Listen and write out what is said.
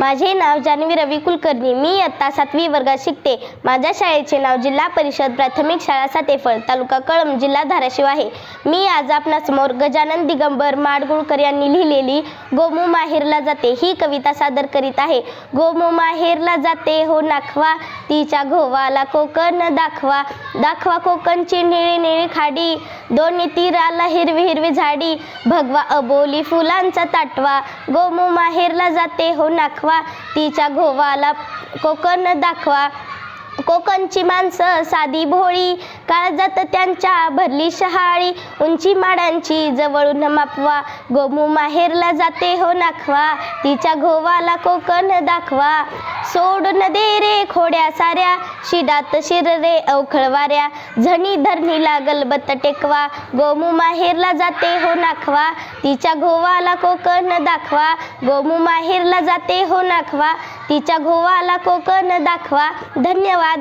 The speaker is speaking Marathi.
माझे नाव जान्हवी रवी कुलकर्णी. मी इयत्ता सातवी वर्गात शिकते. माझ्या शाळेचे नाव जिल्हा परिषद प्राथमिक शाळा सातेफळ तालुका कळंब जिल्हा धाराशिव आहे. मी आज आपणासमोर गजानन दिगंबर माडगुळकर यांनी लिहिलेली गोमू माहेरला जाते ही कविता सादर करीत आहे. गोमू माहेरला जाते हो नाखवा तिच्या घोवाला कोकण दाखवा. दाखवा कोकणची निळी निळी खाडी दोन्ही तीराला हिरवी हिरवी झाडी. भगवा अबोली फुलांचा ताटवा. गोमू माहेरला जाते हो नाखवा. तिच्या घोवाला कोकण दाखवा. कोकणची माणसं साधी भोळी काळजात त्यांच्या भरली शहाळी. उंची माडांची जवळून मापवा गोमू माहेरला जाते हो नाखवा. तिच्या घोवाला कोकण दाखवा. सोडून दे रे खोड्या साऱ्या शिडात शिर रे अवखळ वाऱ्या. झणी धरणी लागल बत टेकवा गोमू माहेरला जाते हो नाखवा. तिच्या घोवाला कोकण दाखवा गोमू माहेरला जाते हो नाखवा. तिच्या घोवाला कोकण दाखवा. धन्यवाद.